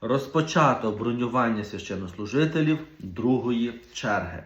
розпочато бронювання священнослужителів другої черги.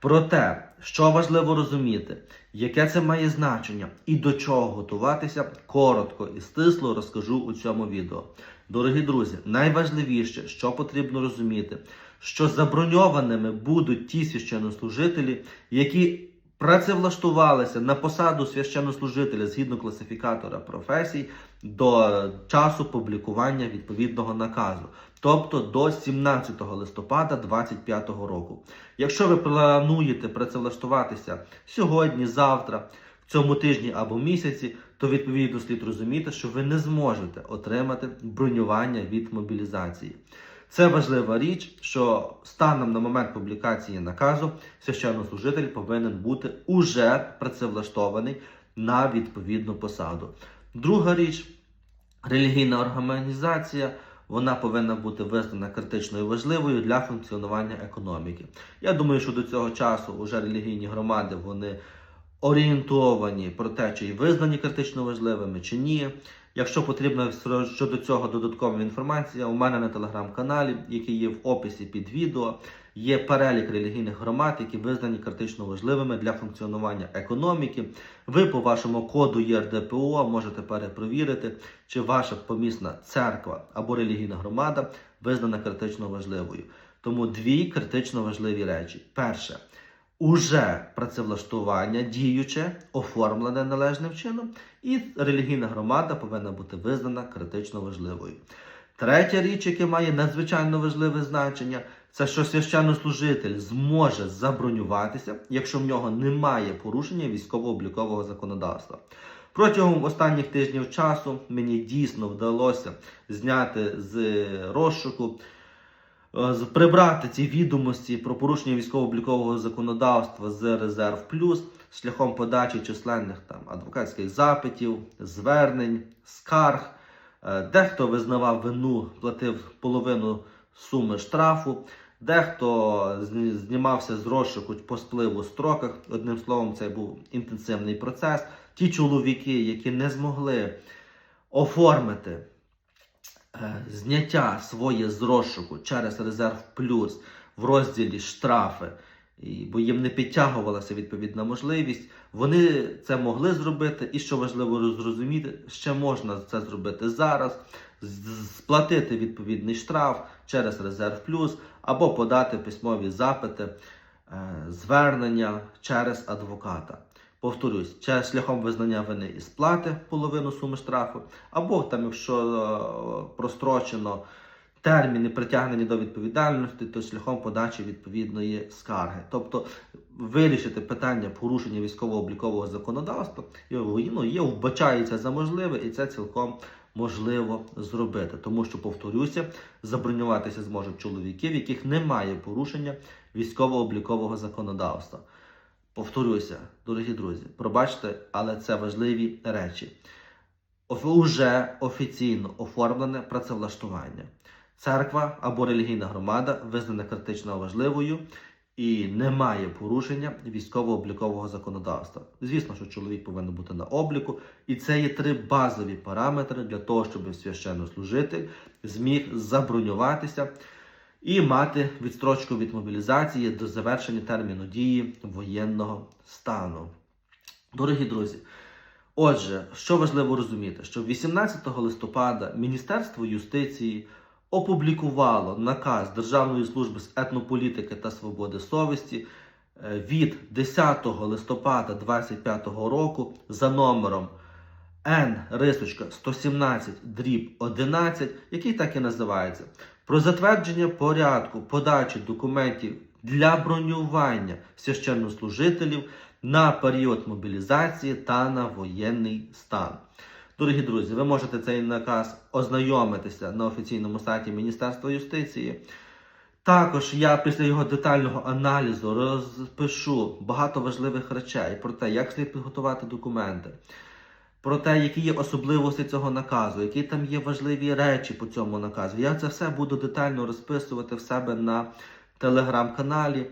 Проте, що важливо розуміти, яке це має значення і до чого готуватися, коротко і стисло розкажу у цьому відео. Дорогі друзі, найважливіше, що потрібно розуміти, що заброньованими будуть ті священнослужителі, які працевлаштувалися на посаду священнослужителя згідно класифікатора професій до часу публікування відповідного наказу, тобто до 17 листопада 2025 року. Якщо ви плануєте працевлаштуватися сьогодні, завтра, в цьому тижні або місяці, то відповідно слід розуміти, що ви не зможете отримати бронювання від мобілізації. Це важлива річ, що станом на момент публікації наказу священнослужитель повинен бути уже працевлаштований на відповідну посаду. Друга річ релігійна організація. Вона повинна бути визнана критичною важливою для функціонування економіки. Я думаю, що до цього часу вже релігійні громади вони орієнтовані про те, чи визнані критично важливими чи ні. Якщо потрібна щодо цього додаткова інформація, у мене на телеграм-каналі, який є в описі під відео, є перелік релігійних громад, які визнані критично важливими для функціонування економіки. Ви по вашому коду ЄРДПО можете перепровірити, чи ваша помісна церква або релігійна громада визнана критично важливою. Тому дві критично важливі речі: перше. Уже працевлаштування діюче, оформлене належним чином, і релігійна громада повинна бути визнана критично важливою. Третя річ, яка має надзвичайно важливе значення, це що священнослужитель зможе забронюватися, якщо в нього немає порушення військово-облікового законодавства. Протягом останніх тижнів часу мені дійсно вдалося зняти з розшуку прибрати ці відомості про порушення військово-облікового законодавства з резерв плюс шляхом подачі численних там адвокатських запитів, звернень, скарг. Е, Дехто визнавав вину, платив половину суми штрафу, дехто знімався з розшуку по спливу строках. Одним словом, це був інтенсивний процес. Ті чоловіки, які не змогли оформити е, зняття своє з розшуку через резерв плюс в розділі штрафи, бо їм не підтягувалася відповідна можливість. Вони це могли зробити, і що важливо зрозуміти, ще можна це зробити зараз, сплатити відповідний штраф через резерв плюс або подати письмові запити, е, звернення через адвоката. Повторюсь, чи шляхом визнання вини і сплати половину суми штрафу, або там, якщо е, прострочено терміни притягнені до відповідальності, то шляхом подачі відповідної скарги. Тобто вирішити питання порушення військово-облікового законодавства і, ну, є, вбачається за можливе, і це цілком можливо зробити. Тому що, повторюся, забронюватися зможуть чоловіки, в яких немає порушення військово-облікового законодавства. Повторюся, дорогі друзі, пробачте, але це важливі речі. Уже офіційно оформлене працевлаштування. Церква або релігійна громада визнана критично важливою і не має порушення військово-облікового законодавства. Звісно, що чоловік повинен бути на обліку, і це є три базові параметри для того, щоб священнослужитель зміг забронюватися і мати відстрочку від мобілізації до завершення терміну дії воєнного стану. Дорогі друзі, отже, що важливо розуміти, що 18 листопада Міністерство юстиції опублікувало наказ Державної служби з етнополітики та свободи совісті е, від 10 листопада 2025 року за номером Н рисочка 117 дріб 11, який так і називається, про затвердження порядку подачі документів для бронювання священнослужителів на період мобілізації та на воєнний стан. Дорогі друзі, ви можете цей наказ ознайомитися на офіційному сайті Міністерства юстиції. Також я після його детального аналізу розпишу багато важливих речей про те, як слід підготувати документи, про те, які є особливості цього наказу, які там є важливі речі по цьому наказу. Я це все буду детально розписувати в себе на телеграм-каналі.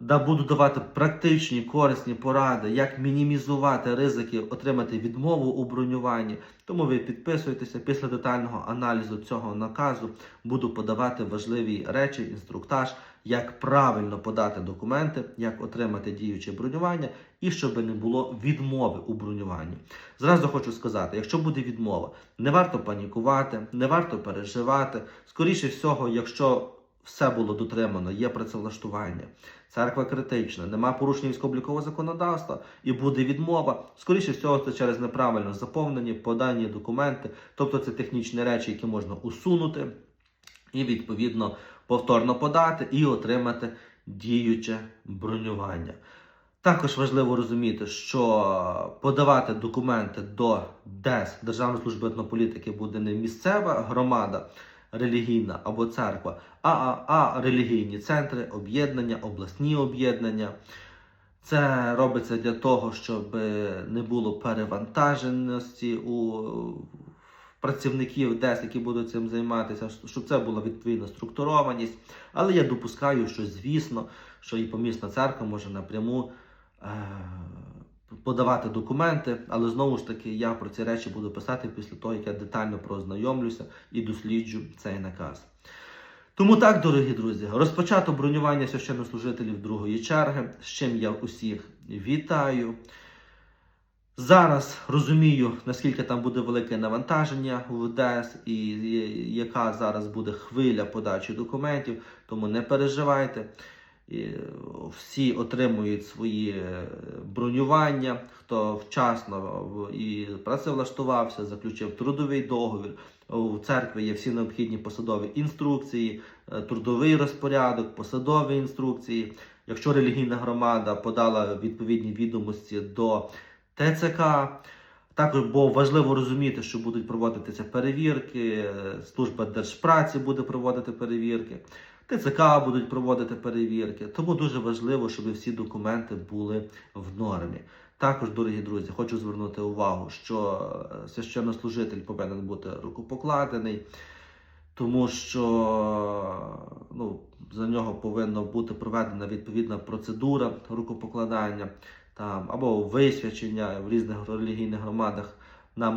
Да буду давати практичні корисні поради, як мінімізувати ризики, отримати відмову у бронюванні. Тому ви підписуєтеся після детального аналізу цього наказу. Буду подавати важливі речі, інструктаж, як правильно подати документи, як отримати діюче бронювання і щоб не було відмови у бронюванні. Зразу хочу сказати: якщо буде відмова, не варто панікувати, не варто переживати. Скоріше всього, якщо все було дотримано, є працевлаштування. Церква критична, нема порушення військово-облікового законодавства і буде відмова. Скоріше всього, це через неправильно заповнені подані документи, тобто це технічні речі, які можна усунути, і відповідно повторно подати і отримати діюче бронювання. Також важливо розуміти, що подавати документи до ДЕС Державної служби етнополітики буде не місцева громада релігійна або церква, а, а, а релігійні центри, об'єднання, обласні об'єднання. Це робиться для того, щоб не було перевантаженості у працівників ДЕС, які будуть цим займатися, щоб це була відповідна структурованість. Але я допускаю, що звісно, що і помісна церква може напряму е- подавати документи, але знову ж таки я про ці речі буду писати після того, як я детально прознайомлюся і досліджу цей наказ. Тому так, дорогі друзі, розпочато бронювання священнослужителів другої черги, з чим я усіх вітаю. Зараз розумію, наскільки там буде велике навантаження в ДЕС і яка зараз буде хвиля подачі документів, тому не переживайте. Всі отримують свої е, бронювання, хто вчасно і працевлаштувався, заключив трудовий договір. У церкві є всі необхідні посадові інструкції, е, трудовий розпорядок, посадові інструкції. Якщо релігійна громада подала відповідні відомості до ТЦК, також бо важливо розуміти, що будуть проводитися перевірки, служба держпраці буде проводити перевірки. ТЦК будуть проводити перевірки, тому дуже важливо, щоб всі документи були в нормі. Також, дорогі друзі, хочу звернути увагу, що е, священнослужитель повинен бути рукопокладений, тому що ну, за нього повинна бути проведена відповідна процедура рукопокладання там, або висвячення в різних релігійних громадах нам,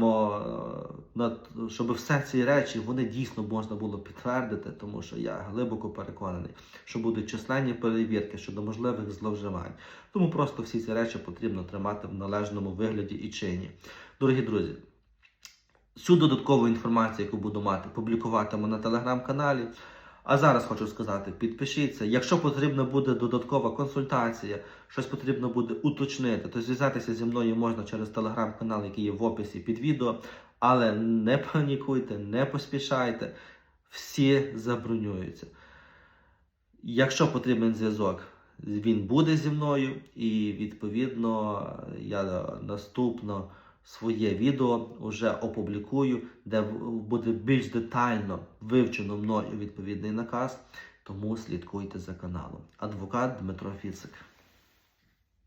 на, щоб все ці речі вони дійсно можна було підтвердити, тому що я глибоко переконаний, що будуть численні перевірки щодо можливих зловживань. Тому просто всі ці речі потрібно тримати в належному вигляді і чині. Дорогі друзі, всю додаткову інформацію, яку буду мати, публікуватиму на телеграм-каналі. А зараз хочу сказати, підпишіться. Якщо потрібна буде додаткова консультація, щось потрібно буде уточнити, то зв'язатися зі мною можна через телеграм-канал, який є в описі під відео. Але не панікуйте, не поспішайте, всі забронюються. Якщо потрібен зв'язок, він буде зі мною, і відповідно я наступно своє відео вже опублікую, де буде більш детально вивчено мною відповідний наказ. Тому слідкуйте за каналом. Адвокат Дмитро Фіцик.